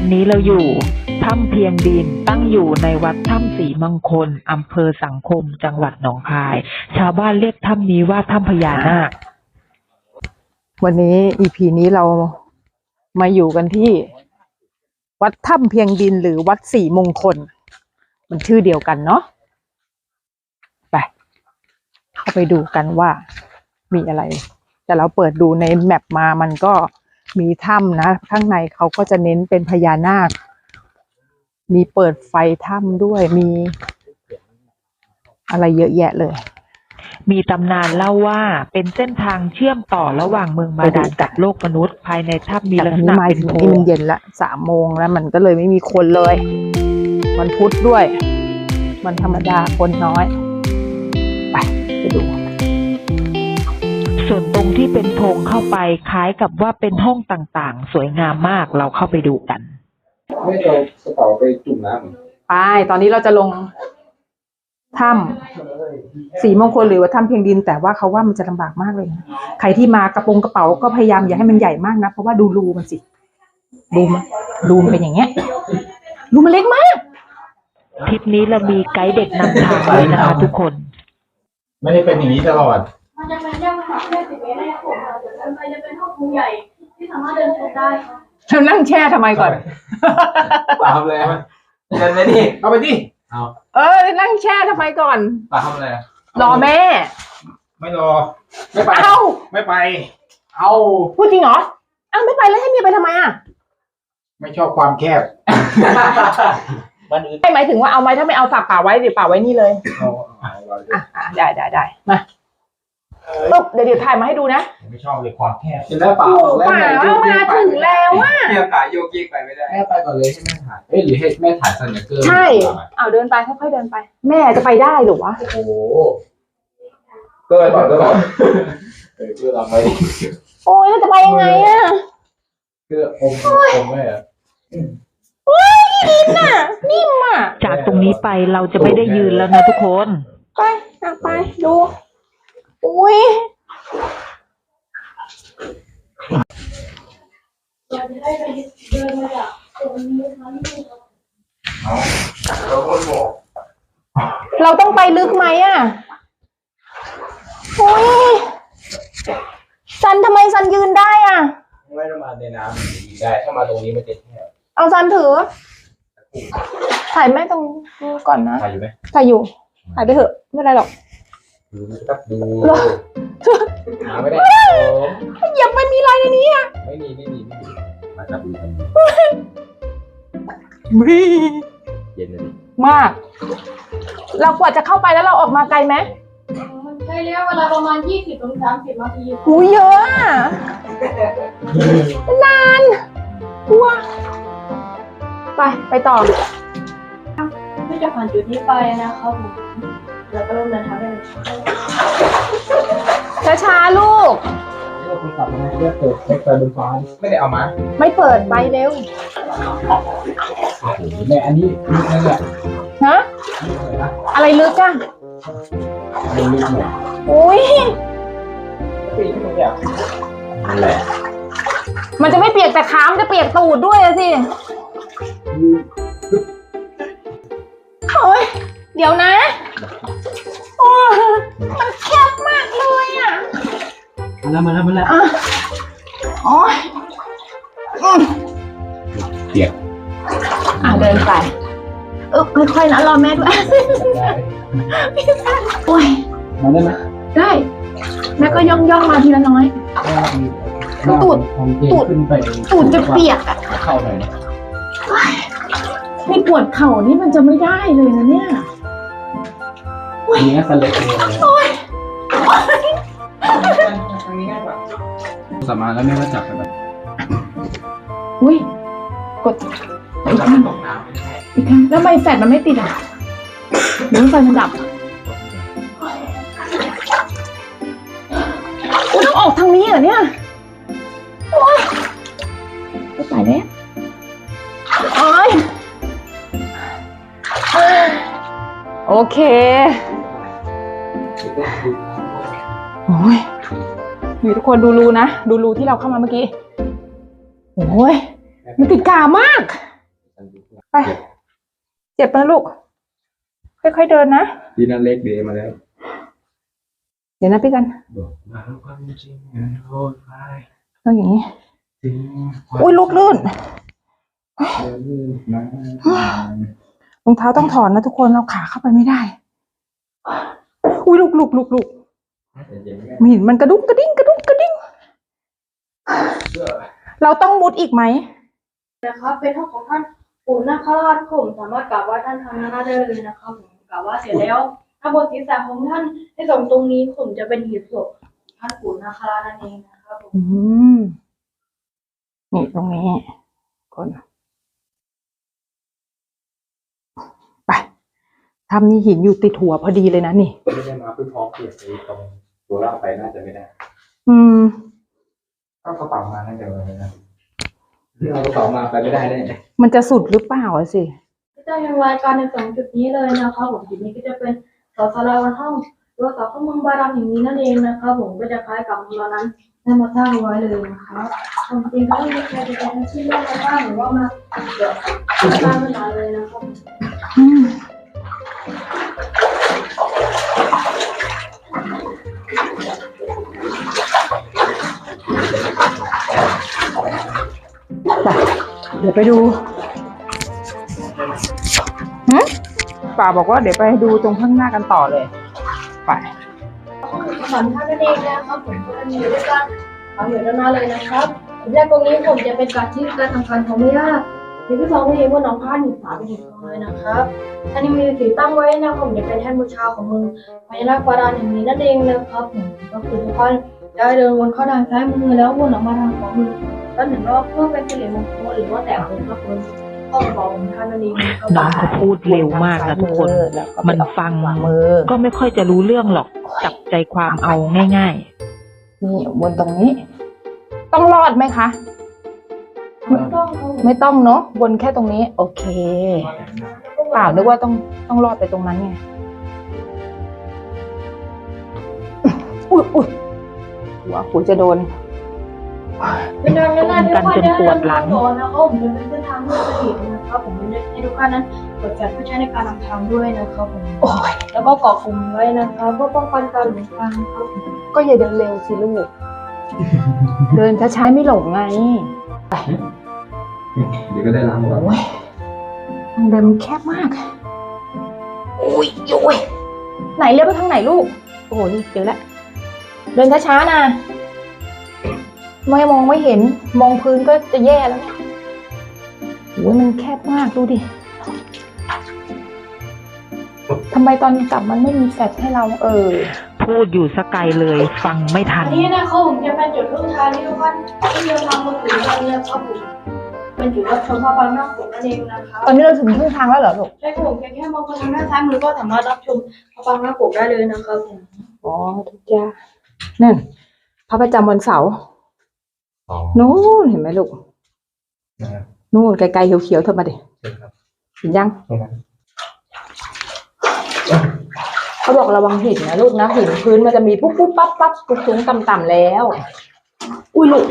วันนี้เราอยู่ถ้ำเพียงดินตั้งอยู่ในวัดถ้ำศรีมงคลอำเภอสังคมจังหวัดหนองคาย ชาวบ้านเรียกถ้ำนี้ว่าถ้ำพญานาค วันนี้ EP นี้เรามาอยู่กันที่ วัดถ้ำเพียงดินหรือวัดสีมงคล มันชื่อเดียวกันเนาะไปเข้าไปดูกันว่ามีอะไร แต่เราเปิดดูในแมปมามันก็ มีถ้ำนะ ข้างในเขาก็จะเน้นเป็นพญานาค มีเปิดไฟถ้ำด้วยมี อะไรเยอะแยะเลย มีตำนานเล่าว่าเป็นเส้นทางเชื่อมต่อระหว่างเมืองบาดาลกับโลกมนุษย์ ภายในถ้ำมีแต่ลักอันษนี้ณะมาเป็นถึงโพนี่รมันเย็นละสามโมงแล้วมันก็เลยไม่มีคนเลย มันพุธด้วย มันธรรมดาคนน้อย ไปไปดู ส่วนตรงที่เป็นโพรงเข้าไปคล้ายกับว่าเป็นห้องต่างๆ สวยงามมากเราเข้าไปดูกัน ไม่เอากระเป๋าไปจุ่มน้ำไปตอนนี้เราจะลงถ้ำสีมงคลหรือว่าถ้ำเพียงดิน แต่ว่าเขาว่ามันจะลำบากมากเลยนะใครที่มากระโปรงกระเป๋าก็พยายามอย่าให้มันใหญ่มากนะเพราะว่าดูรูมันสิรูมันรูมันเป็นอย่างเงี้ยรูมันเล็กมากทริปนี้เรามีไกด์เด็กนำทางด้วยนะคะทุกคน ไม่ได้เป็นอย่างนี้ตลอด มันจะเป็นแค่ขนาดแค่สิบเมตรนะครับผมเดี๋ยวเดินไปจะเป็นห้องโถงใหญ่ที่สามารถเดินชมได้เรานั่งแช่ทำไมก่อน ปาทำอะไรเดินไปดิเอาไปดิเอาเออนั่งแช่ทำไมก่อน ปาทำอะไรรอแม่ ไม่รอ ไม่ไป เอ้าไม่ไป เอาพูดจริงเหรออ้าวไม่ไปแล้วให้เมียไปทำไมอะไม่ชอบความแคบมันอึดไม่หมายถึงว่าเอาไหมถ้าไม่เอาฝากป่าไว้เดี๋ยวป่าไว้นี่เลยเอาเอาเราอะอะได้ได้ได้มาปึ๊บเดี๋ยวเดี๋ยวถ่ายมาให้ดูนะ ไม่ชอบเลยความแคบเห็นแล้วป่าโอ้ป่ามาถึงแล้วอะเที่ยวขาโยกเยกไปไม่ได้แม่ไปก่อนเลยให้แม่ถ่ายเอ้ยหรือให้แม่ถ่ายสแนคเกอร์ใช่ เอาเดินไปค่อยๆเดินไป แม่จะไปได้หรือวะโอ้โหเกิดก่อนเกิดก่อนเออเพื่อทำไว้โอ้ยแล้วจะไปยังไงอะเพื่ออมอมไว้อะนิ่มอะนิ่มอะจากตรงนี้ไปเราจะไม่ได้ยืนแล้วนะทุกคน ไปอะไปดู อุ้ยเราจะได้ไปเดินมาจากตรงนี้ทั้งที่เราคนบอก เราต้องไปลึกไหมอะอุ้ยซันทำไมซันยืนได้อะ ไม่ต้องมาในน้ำมันจะยิงได้ถ้ามาตรงนี้มันจะแคบเอาซันถือ ถ่ายแม่ตรงนี้ก่อนนะ ถ่ายอยู่ไหมถ่ายอยู่ ถ่ายไปเถอะ ไม่เป็นไรหรอก ดูนะครับดูเหรอหาไม่ได้โอ้เหยียบไม่มีอะไรในนี้อะไม่มีไม่มีไม่มีมาจับดูกันมีเย็นเลยดิมาก เรากว่าจะเข้าไปแล้วเราออกมาไกลไหมมันใช้ระยะเวลาประมาณ 20ถึง30นาทีหูเยอะอะนานกลัวไป ไปต่อเพื่อจะผ่านจุดนี้ไปนะครับผมเราก็เริ่มเดินทางได้เลย ช้าๆลูก เลือกคนขับทำไมเลือกเปิดไม่เปิดบนฟ้าไม่ได้เอามาไม่เปิดไปเร็วโอ้โหแม่อันนี้ลึกนั่นแหละฮะ ลึกเลยนะอะไรลึกอะอันนี้ลึกหน่อยอุ้ย ปีนขึ้นตรงเนี้ยนั่นแหละมันจะไม่เปียกแต่ขามันจะเปียกตูดด้วยอะสิโอ้ย เดี๋ยวนะ มาแล้วมาแล้วมาแล้วอะโอ้ยอืมเปียกอะเดินไปเออค่อยๆนะรอแม่ด้วยได้โอ้ยมาได้ไหมได้แม่ก็ย่องย่องๆมาทีละน้อยตูดตูดขึ้นไปตูดจะเปียกอะเข้าหน่อยนะนี่ปวดเข่านี่มันจะไม่ได้เลยนะเนี่ยนี่ก็สเล็กเลย สามารถแล้วแม่ก็จับไปแบบอุ้ยกดอีกครั้งอีกครั้งแล้วทำไมแฟดมันไม่ติดอะหรือไฟมันดับอุ้ยต้องออกทางนี้เหรอเนี่ยโอ้ยไม่ตายแล้วโอ้ยโอเค อ้ยนี่ทุกคนดูรูนะ ดูรูที่เราเข้ามาเมื่อกี้ โอ้ย มันติดกามาก ไป เจ็บนะลูก ค่อยๆเดินนะ ดีนั่นเล็กเดมาแล้ว เดี๋ยวนะพี่กันบอกมาความจริงโทษไปต้องอย่างนี้จริงอุ้ยลูกลื่นนะรองเท้าต้องถอนนะทุกคนเอาขาเข้าไปไม่ได้ อุ้ยลูกลูกลูกลูกไม่ เห็นมันกระดุ้งกระดิ่งกระดุ้งกระดิ่งเราต้องมุดอีกไหมนะครับเป็นห้องของท่านปู่นาคราชผมสามารถกราบไหว้ท่านทางหน้าได้เลยนะครับผมกราบไหว้เสร็จแล้วถ้าบนศีรษะของท่านที่ตรงตรงนี้ผมจะเป็นหีบศพท่านปู่นาคราชนั่นเองนะครับผมอืมนี่ตรงนี้คนไปทำนี่หินอยู่ติดหัวพอดีเลยนะนี่ไม่ได้มาเพื่อพร้อมเปลี่ยนไปตรง ตัวล่างไปน่าจะไม่ได้อืมก็กระเป๋ามาน่าจะไม่ได้เอากระเป๋ามาไปไม่ได้แน่มันจะสุดหรือเปล่าอะสิก็จะยังรายการในสองจุดนี้เลยนะครับผมจุดนี้ก็จะเป็นเสาสาราวันห้องหรือว่าเสาข้างเมืองบารามแห่งนี้นั่นเองนะครับผมก็จะคล้ายกับเรานั้นได้มาสร้างไว้เลยนะครับความจริงก็ไม่มีใครจะเป็นชื่อเล่นมาบ้างหรือว่ามาเดี๋ยวสร้างขึ้นมาเลยนะครับอืม เดี๋ยวไปดูหึป่าบอกว่าเดี๋ยวไปดูตรงข้างหน้ากันต่อเลย ไปสำคัญนั่นเองนะครับผมก็จะมีด้วยกันเอาอยู่ด้านหน้าเลยนะครับแรกตรงนี้ผมจะเป็นการที่การทำการของไม่ยากในที่สองที่ว่าน้องพาหนึ่งสามเป็นหนึ่งเลยนะครับอันนี้มีสีตั้งไว้นะผมจะเป็นแท่นบูชาของมือพญานาคบาดาลแห่งนี้นั่นเองนะครับผมก็คือทุกคนจะเดินวนเข้าทางซ้ายมือแล้ววนออกมาทางขวามือ ก็หนึ่งรอบเพื่อเป็นสิริมงคลหรือว่าแต่เลยครับผมข้อบอกของท่านนั่นเองนะครับน้องเขาพูดเร็วมากนะทุกคน มันฟังมือก็ไม่ค่อยจะรู้เรื่องหรอก จับใจความเอาง่ายนี่บนตรงนี้ ต้องรอดไหมคะ ไม่ต้องครับผมไม่ต้องเนาะบนแค่ตรงนี้ โอเคเปล่านึกว่าต้องต้องรอดไปตรงนั้นไง อุ้ยอุ้ยหัวกูจะโดน เป็นทางด้านหน้าที่ว่าจะเดินทางก่อนนะครับผมจะเป็นเส้นทางที่เราจะเห็นนะครับผมจะให้ทุกท่านนั้นกดจัดเพื่อใช้ในการนำทางด้วยนะครับผมโอ้ยแล้วก็เกาะกลุ่มไว้นะครับเพื่อป้องกันการหลงทางครับก็อย่าเดินเร็วสิลูกเดินช้าๆไม่หลงไงเดี๋ยวก็ได้ล้างก่อนโอ้ยทางเดินมันแคบมากอุ้ยโอ้ยไหนเลี้ยวไปทางไหนลูก โอ้โหนี่เจอแล้วเดินช้าๆนะ ไม่มองไม่เห็น มองพื้นก็จะแย่แล้วเนี่ยโอ้ยมันแคบมากดูดิทำไมตอนกลับมันไม่มีแฟลชให้เราเออๆพูดอยู่สกไกลเลยฟังไม่ทัอันนนี้นะครับผมจะเป็นจุดรุ่งทางที่ทุกท่านที่เดินทางมาถึงกันนะครับผมเป็นจุดรับชมพระบางนาคปกนั่นเองนะครับตอนนี้เราถึงครึ่งทางแล้วเหรอลูกใช่ครับผมแค่แค่มองไปทางด้านซ้ายมือก็สามารถรับชมพระบางนาคปกได้เลยนะครับผมอ๋อทุกอย่างนั่นพระประจำวันเสาร์ สองนู่นเห็นไหมลูกนะครับนู่นไกลๆเขียวๆเธอมาดิเชิญครับเห็นยัง ตรงนั้นเขาบอกระวังหินนะลูกนะหินพื้นมันจะมีปุ๊บปุ๊บปั๊บปั๊บปุ๊บสูงต่ำๆแล้ว อุ้ยลูก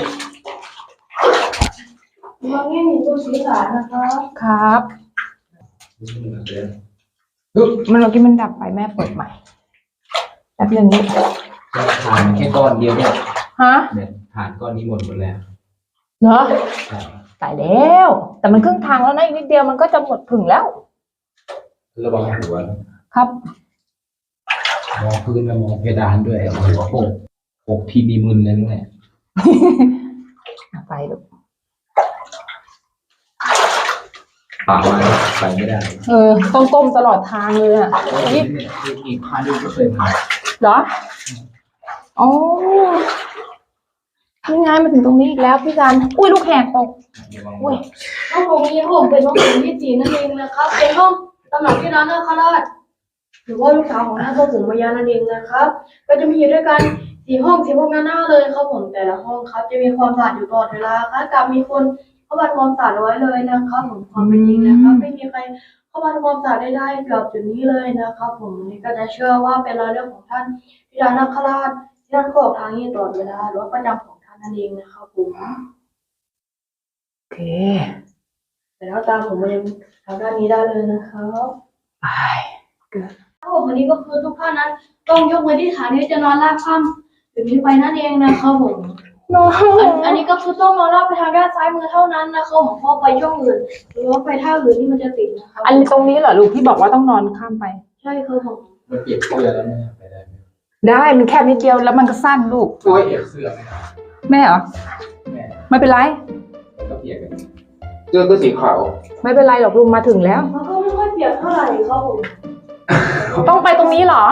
มองแง่เห็นบนศีรษะนะครับครับปึ๊บมันเมื่อกี้มันดับไปแม่เปิดใหม่แป๊บนึงลูกผ่านแค่ก้อนเดียวเนี่ยฮะเนี่ย ผ่านก้อนนี้หมดหมดแล้วเหรอใช่ตายแล้ว แต่มันครึ่งทางแล้วนะอีกนิดเดียวมันก็จะหมดถึงแล้ว ระวังหัวครับมองพื้นแล้วมองเพดานด้วยหัวโขกโขกที่มีมึนเลยนั่นแหละไปลูกปากมาไปไม่ได้ เออ ต้องก้มตลอดทางเลยอะนี่อีกพาดูก็เคยผ่านเหรอ อ๋อ นี่ไงมาถึงตรงนี้อีกแล้วพี่กันอุ้ยลูกแหกตกระวังอุ้ย ห้องโถงนี้ผมเป็นห้องโถงที่สี่นั่นเองนะครับ เป็นห้องตำหนักที่ร้านนาคราชหรือว่าลูกสาวของท่านพ่อปู่มายานั่นเองนะครับ ก็จะมีอยู่ด้วยกันสี่ห้องสี่ห้องหน้าๆเลยครับผมแต่ละห้องครับ จะมีความสะอาดอยู่ตลอดเวลาครับกับมีคนเข้ามาทำความสะอาดเอาไว้เลยนะครับผมความเป็นจริงนะครับ ไม่มีใครเข้ามาทำความสะอาดได้ได้เกือบจุดนี้เลยนะครับ ผมนี่ก็จะเชื่อว่าเป็นรอยเรื่องของท่านที่ร้านนาคราชที่ท่านก็ออกทางนี้ตลอดเวลาหรือว่าประจำของท่า นนั่นเองนะครับผมเคแต่แล้วตามผมมายังทางด้านนี้ได้เลยนะครับไปครับผมวันนี้ก็คือทุกท่านนั้นต้องยกมือที่ฐานที่จะนอนราบค่ำแบบนี้ไปนั่นเองนะครับผมน้องอันอันนี้ก็คือต้องนอนราบไปทางด้านซ้ายมือเท่านั้นนะครับผมเพราะไปช่องอื่นหรือว่าไปท่าอื่นนี่มันจะติดนะครับอันตรงนี้เหรอลูกที่บอกว่าต้องนอนข้ามไป ใช่ครับผมมันเปลี่ยนเสื้อแล้วไม่ไปได้ไหมได้มันแค่นิดเดียวแล้วมันก็สั้นลูกช่วยเปลี่ยนเสื้อไหมครับ แม่เหรอ แม่ไม่เป็นไรมันก็เปลี่ยนกันเสื้อก็สีขาวไม่เป็นไรหรอกลุงมาถึงแล้ว มันก็ไม่ค่อยเปียกเท่าไหร่ครับผมต้องไปตรงนี้เหรอ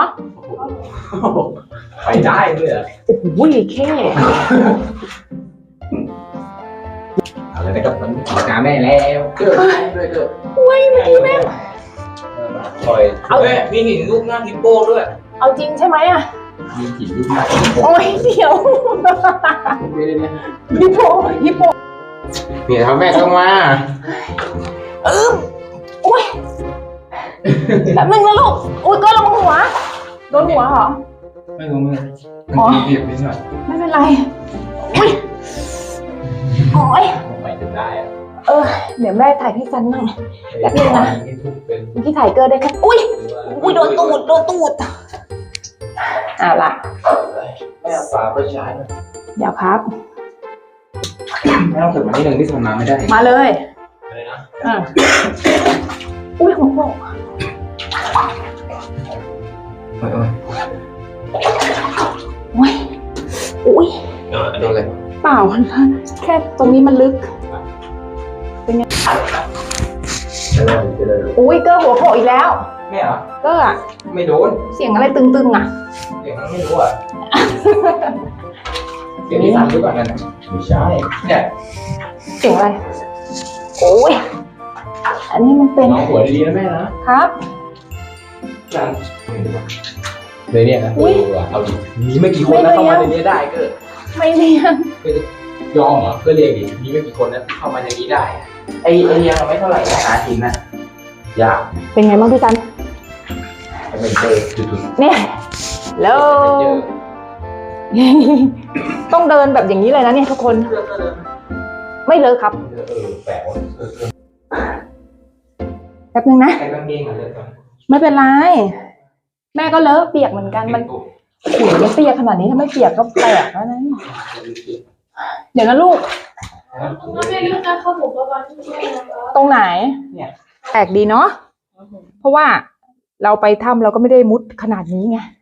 ไปได้เลยเหรอโอ้โหแค่เอาเลยนะครับมันออกงานแม่แล้วเกิดด้วยเกิดเว้ยเมื่อกี้แม่ปล่อยเอาแม่มีหินลูกหน้าฮิปโป้ด้วย เอาจริงใช่ไหมอะ มีหินลูกหน้าฮิปโป้โอ้ยเดี๋ยวไม่ได้เนี่ยฮิปโปฮิปโปเนี่ยครับแม่ต้องมาโอ้ยแบบนึงนะลูกอุ้ยก็ระวังหัว โดนหัวเหรอ ไม่รู้ไม่อ๋อเปลี่ยนนิดหน่อยไม่เป็นไรอุ้ยโอ้ยไปถึงได้อะเออ เดี๋ยวแม่ถ่ายพี่ซันหน่อยแป๊บนึงนะที่ทุกเป็นเมื่อกี้ถ่ายเกินได้แค่อุ้ยอุ้ยโดนตูดโดนตูด อะล่ะแม่ฝาไปใช้หน่อยเดี๋ยวครับ แม่ต้องถึงวันนี้หนึ่งที่ทำมาไม่ได้ มาเลยเลยนะอะอุ้ยหัวโปกเอออุ้ยอุ้ยเออโดนเลยเปล่า แค่ตรงนี้มันลึกจะเลยจะเลยอุ้ยเกอร์หัวโผล่อีกแล้วไม่เหรอ เกอร์อะไม่โดน เสียงอะไรตึงๆอะ เสียงนั้นไม่รู้อะเสียงที่สั่นด้วยก่อนนั่นน่ะไม่ใช่เนี่ยเสียงอะไรโอ้ยอันนี้มันเป็นน้องหัวดีๆนะแม่นะครับ จังเลยเนี่ยนะอุ๊ยเเอาดิมีไม่กี่คนนะไม่เข้าเลี้มายงในนี้ได้ก็ไม่เรียงยอมเหรอก็เรียกดิมีไม่กี่คนนะเข้ามาในนี้ได้อะไอไอเรียงไม่เท่าไหร่นะหาทีมนะยากเป็นไงบ้างพี่จันจะเป็นเจอจุดๆเนี่ย แล้วเป็นเจอต้องเดินแบบอย่างนี้เลยนะเนี่ยทุกคนเจอเจอไม่เลอะครับเออเออแปลกว่ะเออเออแป๊บนึงนะไอ้กางเกงอะเลยก่อนไม่เป็นไร แม่ก็เลอะเปียกเหมือนกันมันขุยมันเปียกขนาดนี้ถ้าไม่เปียกก็แปลกแล้วนะเดี๋ยวนะลูก ตรงนั้นไม่ลึกนะครับผมประมาณนี้นะครับตรงไหนเนี่ยแปลกดีเนาะเพราะว่าเราไปถ้ำเราก็ไม่ได้มุดขนาดนี้ไงอั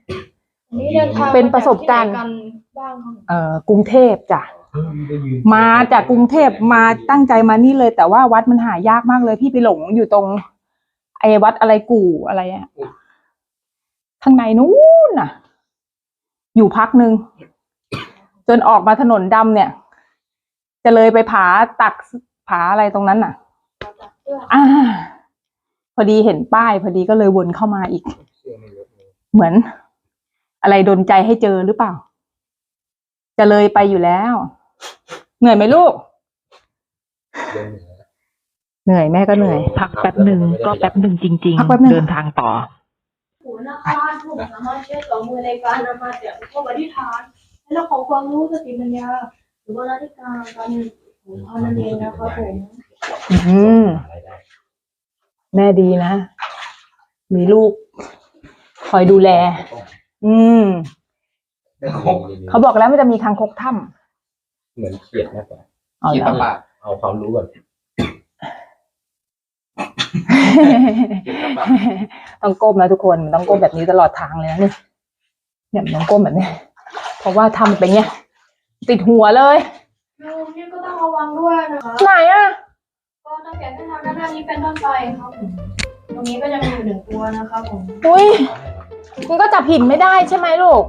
นนี้เดินทางเป็นประสบการณ์ มจที่ไหนกันบ้างครับเอ่อกรุงเทพจ้ะ เออได้ยืนมาจากกรุงเทพมาตั้งใจมานี่เลย แต่ว่าวัดมันหายากมากเลย พี่ไปหลงอยู่ตรง ไอ้วัดอะไรกู่อะไรอะข้างในนู้นน่ะ อยู่พักหนึ่งจนออกมาถนนดำเนี่ย จะเลยไปผาตักผาอะไรตรงนั้นน่ะอ่า พอดีเห็นป้าย พอดีก็เลยวนเข้ามาอีกเหมือน อะไรดนใจให้เจอหรือเปล่า จะเลยไปอยู่แล้ว เหนื่อยไหมลูก เหนื่อยแม่ก็เหนื่อย พักแป๊บหนึ่งก็แป๊บหนึ่งจริง พักแป๊บหนึ่งๆเดินทางต่อ หูนะคะผมสามารถใช้สองมือในการนำมาแต่เข้าไปที่ฐานให้เราของความรู้สติปัญญา หรือว่านาฬิกาการของเขานั่นเองนะครับผม อืม แม่ดีนะ มีลูก คอยดูแล อืม เขาบอกแล้วมันจะมีคางคกถ้เหมือนเขียดมากกว่าำเอาเขียดแล้วตะปะเอาความรู้ก่อนต้องก้มนะทุกคนมันต้องก้มแบบนี้ตลอดทางเลยนะนี่เนี่ยมันต้องก้มแบบนี้เพราะว่าทำเป็นเนี้ยติดหัวเลยโยมนี่ก็ต้องระวังด้วยนะคะ ไหนอะ ก็ตั้งแต่เส้นทางด้านหน้านี้เป็นต้นไปครับผมตรงนี้ก็จะมีอยู่หนึ่งตัวนะครับผม อุ้ย มันก็จับหินไม่ได้ใช่ไหมลูก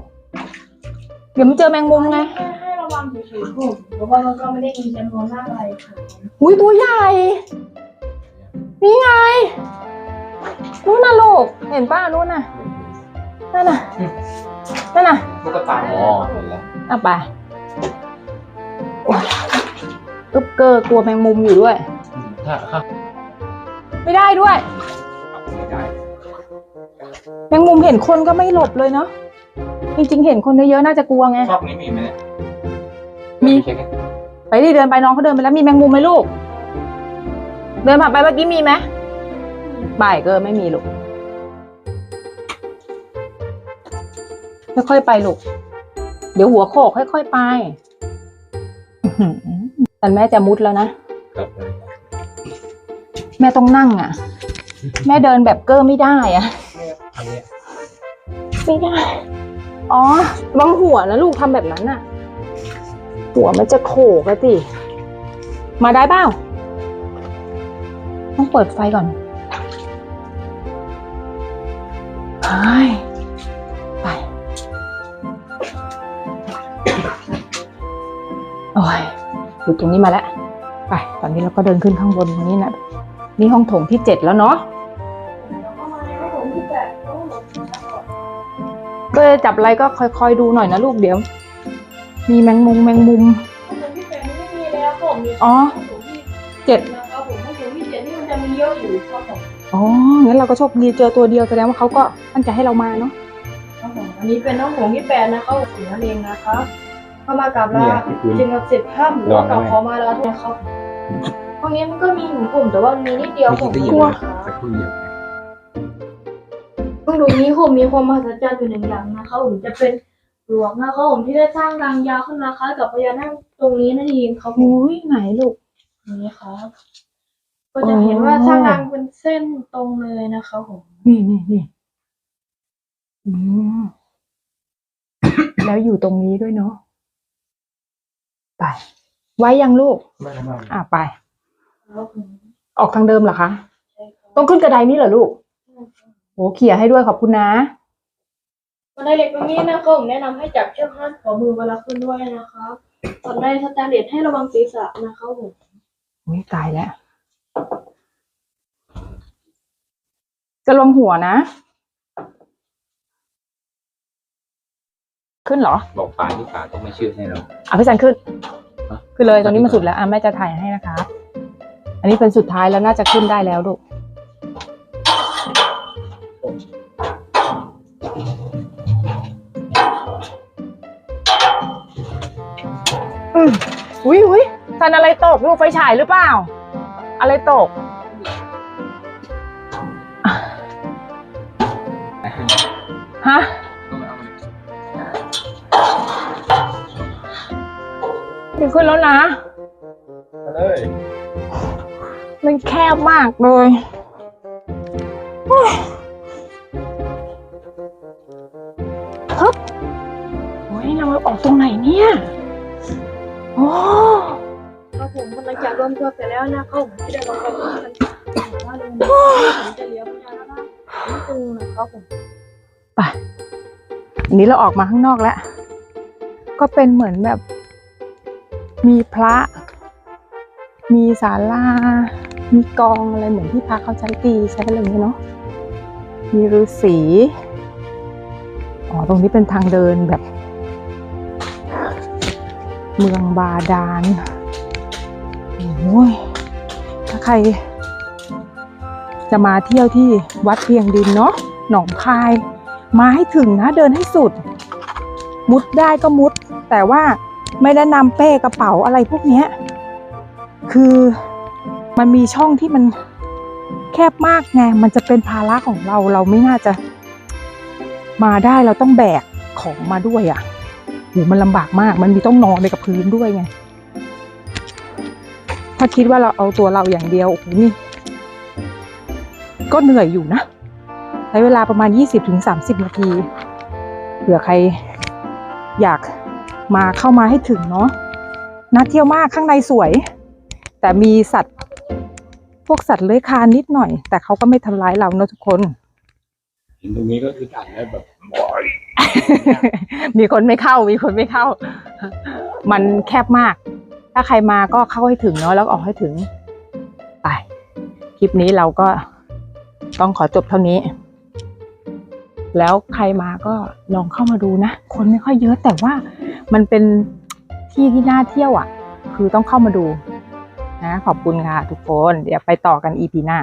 เดี๋ยวมันเจอแมงมุมไง ให้ให้ระวังเฉยๆผมเพราะว่ามันก็ไม่ได้มีจำนวนมากอะไรค่ะอุ้ยตัวใหญ่ นี่ไง นู่นน่ะลูก เห็นป้านู่นน่ะ นั่นน่ะ นั่นน่ะตุ๊กตาอ๋อเห็นแล้วเอาไปโอ๊ยตุ๊กเกอร์กลัวแมงมุมอยู่ด้วย ถ้าถ้าไม่ได้ด้วยไม่ได้ แมงมุมเห็นคนก็ไม่หลบเลยเนาะจริงๆเห็นคนเยอะๆน่าจะกลัวไงชอบนี้มีไหมเนี่ยมีเช็คกันไปดิเดินไปน้องเขาเดินไปแล้วมีแมงมุมไหมลูกมเดินผ่านไปเมื่อกี้มีไหมบ่ายเกอร์ไม่มีลูกค่อยๆไปลูก เดี๋ยวหัวโขกค่อยๆไปอื้อหือแต่แม่จะมุดแล้วนะครับแม่ต้องนั่งอะ แม่เดินแบบเกอร์ไม่ได้อะอันเนี้ย ไม่ได้ อ๋อวางหัวนะลูกทำแบบนั้นน่ะ หัวมันจะโขกอะสิมาได้เปล่าต้องเปิดไฟก่อนเฮ้ยไป โอ้ยอยู่ตรงนี้มาแล้ว ไป ตอนนี้เราก็เดินขึ้นข้างบนตรงนี้นะนี่ห้องโถงที่เจ็ดแล้วเนาะ ก็จับอะไรก็คอยๆดูหน่อยนะลูกเดี๋ยว มีแมงมุมแมงมุมห้องผมที่แปดนี่ไม่มีแล้วผมมีอ๋อห้องผมที่เจ็ดนะครับผมห้องผมที่เจ็ดนี่มันจะมีเยอะอยู่ครับผมอ๋อ งั้นเราก็โชคดีเจอตัวเดียวแสดงว่าเขาก็ตั้งใจให้เรามาเนาะ ครับผมอันนี้เป็นห้องผมที่แปดนะครับผมนั่นเองนะครับเข้ามากับลาเนี่ยที่พื้นจึงกับสิบถ้ำหรือว่ากับขอมาลาทุกครับห้องนี้มันก็มีหนูกลุ่มแต่ว่ามีนิดเดียวผมได้ยิกนลัว สักครู่เดียว ห้องดูนี้ผมมีความมหัศจรรย์อยู่หนึ่งอย่างนะครับผมจะเป็นหลวงนะครับผมที่ได้สร้างรางยาวขึ้นมาคล้ายกับพญานาคตรงนี้นั่นเองครับผมอุ้ยไหนลูก นี่ครับ ก็จะเห็นว่าสร้างรางเป็นเส้นตรงเลยนะครับผมนี่นี่นี่อืมแล้วอยู่ตรงนี้ด้วยเนาะไป ไว้ยังลูกไม่ไม่อะไปครับผมออกทางเดิมเหรอคะ ใช่ครับต้องขึ้นกระไดนี้เหรอลูก โหเขี่ยให้ด้วยขอบคุณนะบันไดเหล็กตรงนี้นะครับผมแนะนำให้จับเชือกห้าขอมือเวลาขึ้นด้วยนะครับส่วนในสแตนเลสให้ระวังศีรษะนะครับผมอุ้ยตายแล้ว จะลงหัวนะ ขึ้นเหรอ บอกป่าที่ป่าต้องไม่เชื่อแน่นอนอะพี่จันขึ้นฮะขึ้นเลยตอนนี้มันสุดแล้วอะแม่จะถ่ายให้นะคะอันนี้เป็นสุดท้ายแล้วน่าจะขึ้นได้แล้วลูก อุ้ยอุ้ยทันอะไรตกลูกไฟฉายหรือเปล่า อะไรตก ฮะขึ้นขึ้นแล้วนะมาเลยมันแคบมากเลยโอ้ยฮึบโอ้ยเราออกตรงไหนเนี่ย โอ้ครับผมหลังจากรวมตัวเสร็จแล้วนะครับผมที่ได้ลงไปกันว่าเลยผมจะเลี้ยวพญานาคนิดนึงนะครับผมไปอันนี้เราออกมาข้างนอกแล้ว ก็เป็นเหมือนแบบ มีพระ มีศาลา มีกองอะไรเหมือนที่พระเขาใช้ตีใช้อะไรอย่างเงี้ยเนาะมีฤาษีอ๋อตรงนี้เป็นทางเดินแบบ เมืองบาดาลโอ้ยถ้าใคร จะมาเที่ยวที่วัดเพียงดินเนาะหนองคาย มาให้ถึงนะเดินให้สุด มุดได้ก็มุด แต่ว่าไม่ได้นำเป้กระเป๋าอะไรพวกนี้คือมันมีช่องที่มันแคบมากไงมันจะเป็นภาระของเราเราไม่น่าจะ มาได้เราต้องแบกของมาด้วยอะ่ะ หมันลำบากมาก มันมีต้องนอนไปกับพื้นด้วยไง ถ้าคิดว่าเราเอาตัวเราอย่างเดียวโอ้โหนี่ ก็เหนื่อยอยู่นะ ใช้เวลาประมาณ 20-30 นาที เผื่อใครอยากมาเข้ามาให้ถึงเนาะน่าเที่ยวมากข้างในสวย แต่มีสัตว์ พวกสัตว์เลื้อยคลานนิดหน่อย แต่เขาก็ไม่ทำร้ายเราเนอะทุกคนเห็นตรงนี้ก็คือถ่ายได้แบบบอย มีคนไม่เข้า มีคนไม่เข้า มันแคบมาก ถ้าใครมาก็เข้าให้ถึงเนาะแล้วออกให้ถึง ไป คลิปนี้เราก็ต้องขอจบเท่านี้ แล้วใครมาก็ลองเข้ามาดูนะ คนไม่ค่อยเยอะแต่ว่ามันเป็นที่ที่น่าเที่ยวอะ คือต้องเข้ามาดูนะขอบคุณค่ะทุกคน เดี๋ยวไปต่อกันอีพีหน้า